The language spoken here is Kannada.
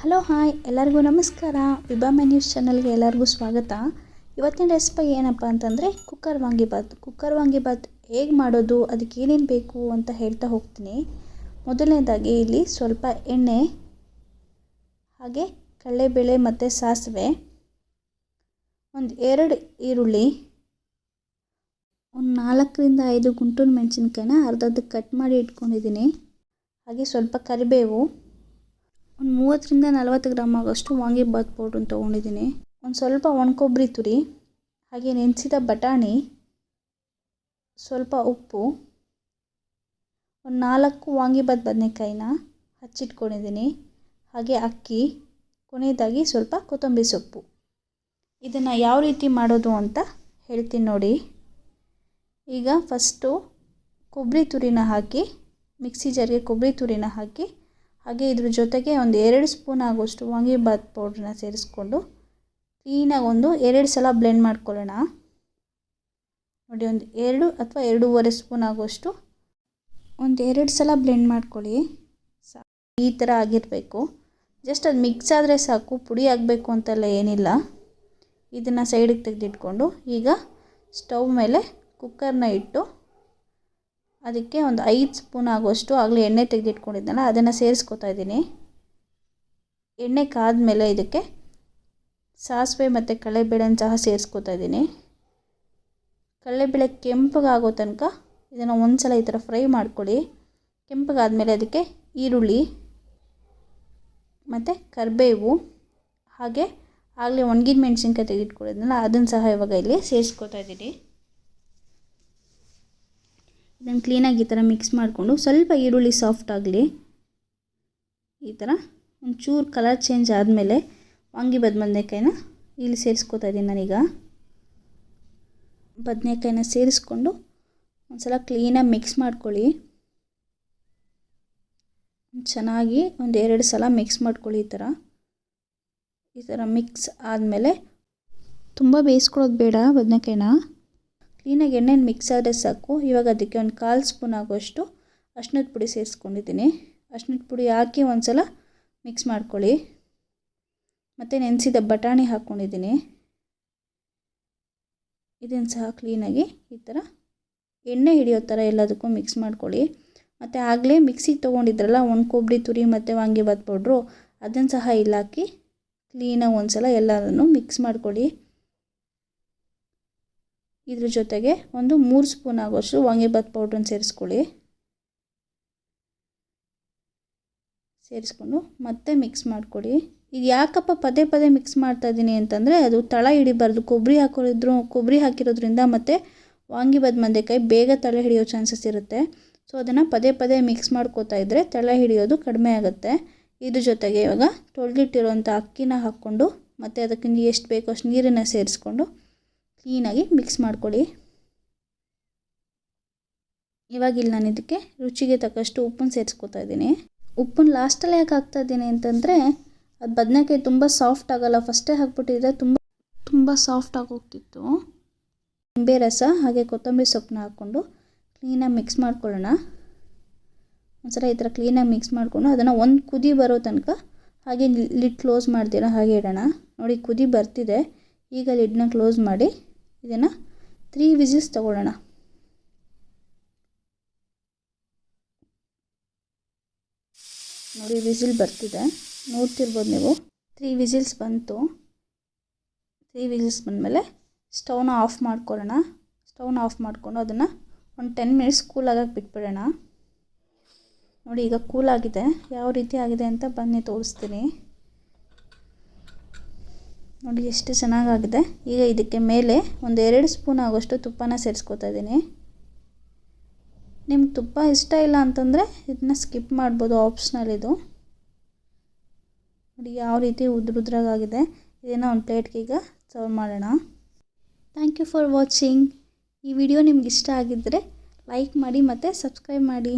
Hello, hi. ಎಲ್ಲರಿಗೂ ನಮಸ್ಕಾರ. ವಿಭಾಮ ನ್ಯೂಸ್ ಚಾನಲ್ಗೆ ಎಲ್ಲರಿಗೂ ಸ್ವಾಗತ. ಇವತ್ತಿನ ರೆಸಿಪಿ ಏನಪ್ಪ ಅಂತಂದರೆ ಕುಕ್ಕರ್ ವಾಂಗಿಬಾತ್ ಕುಕ್ಕರ್ ವಾಂಗಿಬಾತ್ ಹೇಗೆ ಮಾಡೋದು, ಅದಕ್ಕೆ ಏನೇನು ಬೇಕು ಅಂತ ಹೇಳ್ತಾ ಹೋಗ್ತೀನಿ. ಮೊದಲನೇದಾಗಿ ಇಲ್ಲಿ ಸ್ವಲ್ಪ ಎಣ್ಣೆ, ಹಾಗೆ ಕಡಲೆಬೇಳೆ ಮತ್ತು ಸಾಸಿವೆ, ಒಂದು ಎರಡು ಈರುಳ್ಳಿ, ಒಂದು ನಾಲ್ಕರಿಂದ ಐದು ಗುಂಟೂರು ಮೆಣಸಿನ್ಕಾಯಿನ ಅರ್ಧದಕ್ಕೆ ಕಟ್ ಮಾಡಿ ಇಟ್ಕೊಂಡಿದ್ದೀನಿ. ಹಾಗೆ ಸ್ವಲ್ಪ ಕರಿಬೇವು ಒಂದು ಮೂವತ್ತರಿಂದ ನಲವತ್ತು ಗ್ರಾಮ್ ಆಗೋಷ್ಟು ವಾಂಗಿಬಾತ್ ಪೌಡ್ರನ್ನ ತೊಗೊಂಡಿದ್ದೀನಿ. ಒಂದು ಸ್ವಲ್ಪ ಒಣಕೊಬ್ಬರಿ ತುರಿ, ಹಾಗೆ ನೆನೆಸಿದ ಬಟಾಣಿ, ಸ್ವಲ್ಪ ಉಪ್ಪು, ಒಂದು ನಾಲ್ಕು ವಾಂಗಿಬಾತ್ ಬದನೆಕಾಯಿನ ಹಚ್ಚಿಟ್ಕೊಂಡಿದ್ದೀನಿ. ಹಾಗೆ ಅಕ್ಕಿ, ಕೊನೆಯದಾಗಿ ಸ್ವಲ್ಪ ಕೊತ್ತಂಬರಿ ಸೊಪ್ಪು. ಇದನ್ನು ಯಾವ ರೀತಿ ಮಾಡೋದು ಅಂತ ಹೇಳ್ತೀನಿ ನೋಡಿ. ಈಗ ಫಸ್ಟು ಕೊಬ್ಬರಿ ತುರಿನ ಹಾಕಿ, ಮಿಕ್ಸಿ ಜಾರಿಗೆ ಕೊಬ್ಬರಿ ತುರಿನ ಹಾಕಿ ಹಾಗೆ ಇದ್ರ ಜೊತೆಗೆ ಒಂದು ಎರಡು ಸ್ಪೂನ್ ಆಗೋಷ್ಟು ವಾಂಗಿಬಾತ್ ಪೌಡ್ರನ್ನ ಸೇರಿಸ್ಕೊಂಡು ಕ್ಲೀನಾಗಿ ಒಂದು ಎರಡು ಸಲ ಬ್ಲೆಂಡ್ ಮಾಡ್ಕೊಳ್ಳೋಣ. ನೋಡಿ, ಒಂದು ಎರಡು ಅಥವಾ ಎರಡೂವರೆ ಸ್ಪೂನ್ ಆಗೋಷ್ಟು ಒಂದು ಎರಡು ಸಲ ಬ್ಲೆಂಡ್ ಮಾಡ್ಕೊಳ್ಳಿ. ಈ ಥರ ಆಗಿರಬೇಕು. ಜಸ್ಟ್ ಅದು ಮಿಕ್ಸ್ ಆದರೆ ಸಾಕು, ಪುಡಿ ಆಗಬೇಕು ಅಂತೆಲ್ಲ ಏನಿಲ್ಲ. ಇದನ್ನು ಸೈಡಿಗೆ ತೆಗೆದಿಟ್ಕೊಂಡು ಈಗ ಸ್ಟವ್ ಮೇಲೆ ಕುಕ್ಕರ್ನ ಇಟ್ಟು ಅದಕ್ಕೆ ಒಂದು ಐದು ಸ್ಪೂನ್ ಆಗುವಷ್ಟು ಆಗಲೇ ಎಣ್ಣೆ ತೆಗೆದಿಟ್ಕೊಂಡಿದ್ದೆನಲ್ಲ ಅದನ್ನು ಸೇರಿಸ್ಕೊತಾ ಇದ್ದೀನಿ. ಎಣ್ಣೆ ಕಾದ್ಮೇಲೆ ಇದಕ್ಕೆ ಸಾಸಿವೆ ಮತ್ತು ಕಡಲೆಬೇಳೆನ ಸಹ ಸೇರಿಸ್ಕೊತಾ ಇದ್ದೀನಿ. ಕಡಲೆಬೇಳೆ ಕೆಂಪಗಾಗೋ ತನಕ ಇದನ್ನು ಒಂದು ಸಲ ಈ ಥರ ಫ್ರೈ ಮಾಡ್ಕೊಳ್ಳಿ. ಕೆಂಪಗಾದಮೇಲೆ ಅದಕ್ಕೆ ಈರುಳ್ಳಿ ಮತ್ತು ಕರಿಬೇವು, ಹಾಗೆ ಆಗಲೇ ಒಣಗಿದ ಮೆಣಸಿನ್ಕಾಯಿ ತೆಗೆದಿಟ್ಕೊಂಡಿದ್ನಲ್ಲ ಅದನ್ನು ಸಹ ಇವಾಗ ಇಲ್ಲಿ ಸೇರಿಸ್ಕೊತಾ ಇದ್ದೀನಿ. ಇದನ್ನು ಕ್ಲೀನಾಗಿ ಈ ಥರ ಮಿಕ್ಸ್ ಮಾಡಿಕೊಂಡು ಸ್ವಲ್ಪ ಈರುಳ್ಳಿ ಸಾಫ್ಟ್ ಆಗಲಿ ಈ ಥರ ಒಂಚೂರು ಕಲರ್ ಚೇಂಜ್ ಆದಮೇಲೆ ವಾಂಗಿ ಬದನೆಕಾಯಿನ ಇಲ್ಲಿ ಸೇರಿಸ್ಕೊತಾ ಇದ್ದೀನಿ ನಾನೀಗ. ಬದನೆಕಾಯಿನ ಸೇರಿಸ್ಕೊಂಡು ಒಂದು ಸಲ ಕ್ಲೀನಾಗಿ ಮಿಕ್ಸ್ ಮಾಡ್ಕೊಳ್ಳಿ. ಚೆನ್ನಾಗಿ ಒಂದು ಎರಡು ಸಲ ಮಿಕ್ಸ್ ಮಾಡ್ಕೊಳ್ಳಿ ಈ ಥರ ಈ ಥರ ಮಿಕ್ಸ್ ಆದಮೇಲೆ ತುಂಬ ಬೇಯಿಸ್ಕೊಳ್ಳೋದು ಬೇಡ ಬದನೆಕಾಯಿನ. ಕ್ಲೀನಾಗಿ ಎಣ್ಣೆನ ಮಿಕ್ಸ್ ಆದರೆ ಸಾಕು. ಇವಾಗ ಅದಕ್ಕೆ ಒಂದು ಕಾಲು ಸ್ಪೂನ್ ಆಗೋಷ್ಟು ಅರ್ಶಿನದ ಪುಡಿ ಸೇರಿಸ್ಕೊಂಡಿದ್ದೀನಿ. ಅರ್ಶಿನದ ಪುಡಿ ಹಾಕಿ ಒಂದು ಸಲ ಮಿಕ್ಸ್ ಮಾಡ್ಕೊಳ್ಳಿ. ಮತ್ತು ನೆನೆಸಿದ ಬಟಾಣಿ ಹಾಕ್ಕೊಂಡಿದ್ದೀನಿ ಇದನ್ನು ಸಹ ಕ್ಲೀನಾಗಿ ಈ ಥರ ಎಣ್ಣೆ ಹಿಡಿಯೋ ಥರ ಎಲ್ಲದಕ್ಕೂ ಮಿಕ್ಸ್ ಮಾಡ್ಕೊಳ್ಳಿ. ಮತ್ತು ಆಗಲೇ ಮಿಕ್ಸಿಗೆ ತೊಗೊಂಡಿದ್ರಲ್ಲ, ಒಣ ಕೊಬ್ಬರಿ ತುರಿ ಮತ್ತು ವಾಂಗಿಬಾತ್ ಪೌಡ್ರು ಅದನ್ನು ಸಹ ಇಲ್ಲಾಕಿ ಕ್ಲೀನಾಗಿ ಒಂದು ಸಲ ಎಲ್ಲದನ್ನು ಮಿಕ್ಸ್ ಮಾಡ್ಕೊಳ್ಳಿ. ಇದ್ರ ಜೊತೆಗೆ ಒಂದು ಮೂರು ಸ್ಪೂನ್ ಆಗೋಷ್ಟು ವಾಂಗಿಬಾತ್ ಪೌಡ್ರನ್ನ ಸೇರಿಸ್ಕೊಳ್ಳಿ. ಸೇರಿಸ್ಕೊಂಡು ಮತ್ತೆ ಮಿಕ್ಸ್ ಮಾಡಿಕೊಡಿ. ಇದು ಯಾಕಪ್ಪ ಪದೇ ಪದೇ ಮಿಕ್ಸ್ ಮಾಡ್ತಾ ಇದ್ದೀನಿ ಅಂತಂದರೆ ಅದು ತಳ ಹಿಡಿಬಾರ್ದು. ಕೊಬ್ಬರಿ ಹಾಕೋದ್ರು ಕೊಬ್ಬರಿ ಹಾಕಿರೋದ್ರಿಂದ ಮತ್ತು ವಾಂಗಿಬಾತ್ ಮಂದೆಕಾಯಿ ಬೇಗ ತಳ ಹಿಡಿಯೋ ಚಾನ್ಸಸ್ ಇರುತ್ತೆ. ಸೊ ಅದನ್ನು ಪದೇ ಪದೇ ಮಿಕ್ಸ್ ಮಾಡ್ಕೋತಾ ಇದ್ದರೆ ತಳ ಹಿಡಿಯೋದು ಕಡಿಮೆ ಆಗುತ್ತೆ. ಇದ್ರ ಜೊತೆಗೆ ಇವಾಗ ತೊಳೆದಿಟ್ಟಿರೋಂಥ ಅಕ್ಕಿನ ಹಾಕ್ಕೊಂಡು ಮತ್ತು ಅದಕ್ಕೆ ಎಷ್ಟು ಬೇಕೋ ಅಷ್ಟು ನೀರನ್ನು ಸೇರಿಸ್ಕೊಂಡು ಕ್ಲೀನಾಗಿ ಮಿಕ್ಸ್ ಮಾಡ್ಕೊಳ್ಳಿ. ಇವಾಗ ಇಲ್ಲಿ ನಾನು ಇದಕ್ಕೆ ರುಚಿಗೆ ತಕ್ಕಷ್ಟು ಉಪ್ಪನ್ನು ಸೇರಿಸ್ಕೊತಾ ಇದ್ದೀನಿ. ಉಪ್ಪನ್ನು ಲಾಸ್ಟಲ್ಲಿ ಯಾಕೆ ಹಾಕ್ತಾ ಇದ್ದೀನಿ ಅಂತಂದರೆ, ಅದು ಬದನೆಕಾಯಿ ತುಂಬ ಸಾಫ್ಟ್ ಆಗೋಲ್ಲ. ಫಸ್ಟೇ ಹಾಕ್ಬಿಟ್ಟಿದ್ರೆ ತುಂಬ ತುಂಬ ಸಾಫ್ಟ್ ಆಗೋಗ್ತಿತ್ತು ನಿಂಬೆ ರಸ ಹಾಗೆ ಕೊತ್ತಂಬರಿ ಸೊಪ್ಪನ್ನ ಹಾಕ್ಕೊಂಡು ಕ್ಲೀನಾಗಿ ಮಿಕ್ಸ್ ಮಾಡ್ಕೊಳ್ಳೋಣ. ಒಂದ್ಸಲ ಈ ಥರ ಕ್ಲೀನಾಗಿ ಮಿಕ್ಸ್ ಮಾಡಿಕೊಂಡು ಅದನ್ನು ಒಂದು ಕುದಿ ಬರೋ ತನಕ ಹಾಗೆ ಲಿಡ್ ಕ್ಲೋಸ್ ಮಾಡ್ತೀರಾ ಹಾಗೆ ಇಡೋಣ. ನೋಡಿ ಕುದಿ ಬರ್ತಿದೆ. ಈಗ ಲಿಡ್ನ ಕ್ಲೋಸ್ ಮಾಡಿ ಇದನ್ನು ತ್ರೀ ವಿಸಿಲ್ಸ್ ತಗೊಳ್ಳೋಣ. ನೋಡಿ ವಿಸಿಲ್ ಬರ್ತಿದೆ. ನೋಡ್ತಿರ್ಬೋದು ನೀವು. ತ್ರೀ ವಿಸಿಲ್ಸ್ ಬಂತು. ತ್ರೀ ವಿಸಿಲ್ಸ್ ಬಂದಮೇಲೆ ಸ್ಟೌನ ಆಫ್ ಮಾಡ್ಕೊಳ್ಳೋಣ. ಸ್ಟೌನ್ ಆಫ್ ಮಾಡಿಕೊಂಡು ಅದನ್ನು ಒಂದು ಟೆನ್ ಮಿನಿಟ್ಸ್ ಕೂಲಾಗಕ್ಕೆ ಬಿಟ್ಬಿಡೋಣ. ನೋಡಿ ಈಗ ಕೂಲಾಗಿದೆ ಯಾವ ರೀತಿ ಆಗಿದೆ ಅಂತ ಬನ್ನಿ ತೋರಿಸ್ತೀನಿ. ನೋಡಿ ಎಷ್ಟು ಚೆನ್ನಾಗಾಗಿದೆ. ಈಗ ಇದಕ್ಕೆ ಮೇಲೆ ಒಂದು ಎರಡು ಸ್ಪೂನ್ ಆಗೋಷ್ಟು ತುಪ್ಪನ ಸೇರಿಸ್ಕೊತಾ ಇದ್ದೀನಿ. ನಿಮ್ಗೆ ತುಪ್ಪ ಇಷ್ಟ ಇಲ್ಲ ಅಂತಂದರೆ ಇದನ್ನ ಸ್ಕಿಪ್ ಮಾಡ್ಬೋದು ಆಪ್ಷನಲ್ ಇದು ನೋಡಿ ಯಾವ ರೀತಿ ಉದ್ರುದ್ರಾಗಿದೆ ಇದನ್ನು ಒಂದು ಪ್ಲೇಟ್ಗೆ ಈಗ ಸರ್ವ್ ಮಾಡೋಣ. Thank you for watching. ಈ ವಿಡಿಯೋ ನಿಮ್ಗೆ ಇಷ್ಟ ಆಗಿದ್ದರೆ ಲೈಕ್ ಮಾಡಿ ಮತ್ತು ಸಬ್ಸ್ಕ್ರೈಬ್ ಮಾಡಿ.